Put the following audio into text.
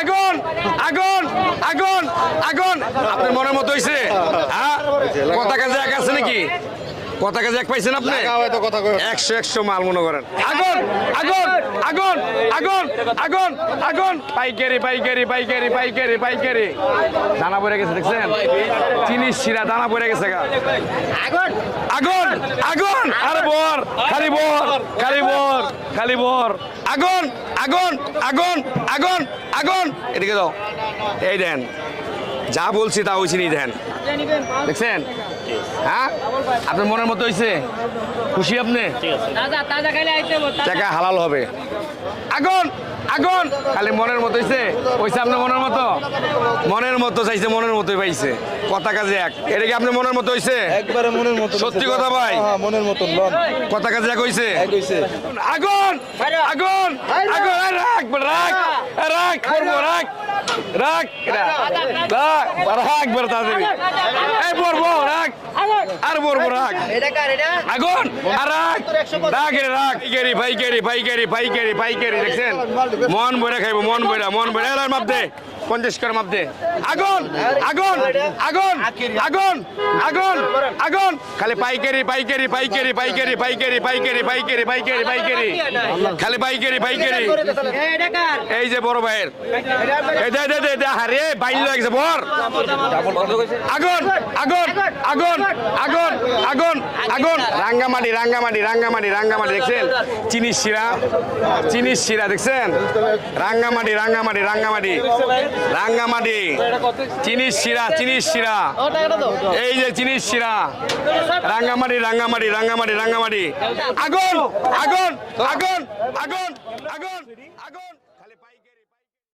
আগুন আগুন আগুন আগুন। আপনার মনের মতো হইছে? হ্যাঁ? কথা কাজে এক আছে নাকি? কথা কাজে এক পাইছেন আপনি? একশো একশো মাল মনে করেন। আগুন আগুন আগুন আগুন আগুন আগুন। পাইকারি পাইকারি পাইকারি পাইকারি পাইকারি। দানা পড়ে গেছে দেখছেন? চিনি শিরা দানা পড়ে গেছে গা। আগুন! আগুন আগুন! আরে বর খালি বর খালি বর। খালি বর আগুন আগুন আগুন আগুন আগুন। এদিকে দাও এই দেন যা বলছি তা ওই চিনি দেন। দেখছেন? হ্যাঁ? আপনার মনের মতো হয়েছে খুশি আপনি? টাকা হালাল হবে। আগুন আগুন। খালি মনের মতো হইছে? হইছে আপনার মনের মতো? মনের মতো চাইছে মনের মতোই পাইছে। কথা কাজে এক। এটা কি আপনার মনের মতো হইছে? একবারে মনের মতন সত্যি কথা ভাই? হ্যাঁ মনের মতন লন। কথা কাজে এক হইছে? এক হইছে। আগুন! আগুন! আগুন রাখ রাখ রাখ করব রাখ রাখ রাখ রাখ এই বলব রাখ আর বলব রাখ। আগুন! আর রাখ রাখ রে রাখ। পাইকারি পাইকারি পাইকারি পাইকারি পাইকারি দেখছেন? মন বইরা খাইবো মন বইরা মন বইরা মাপ দে। পঞ্চাশ করে মাপ আগুন আগুন আগুন আগুন আগুন আগুন। খালি পাইকারি পাইকারি পাইকারি পাইকারি পাইকারি পাইকারি পাইকারি পাইকারি পাইকারি। খালি পাইকারি পাইকারি। এই যে বড় ভাইয়ের। হারে বাইল লাগছে বর। আগুন আগুন আগুন আগুন আগুন আগুন রাঙ্গামাটি রাঙ্গামাটি রাঙ্গামাটি রাঙ্গামাটি, দেখছেন? চিনি শিরা চিনি শিরা, দেখছেন? রাঙ্গামাটি রাঙ্গামাটি রাঙ্গামাটি রাঙ্গামাটি। চিনি শিরা চিনি শিরা। এই যে চিনি শিরা। রাঙ্গামাটি রাঙ্গামাটি রাঙ্গামাটি রাঙ্গামাটি। আগুন! আগুন! আগুন! আগুন! আগুন! আগুন! পাইকারি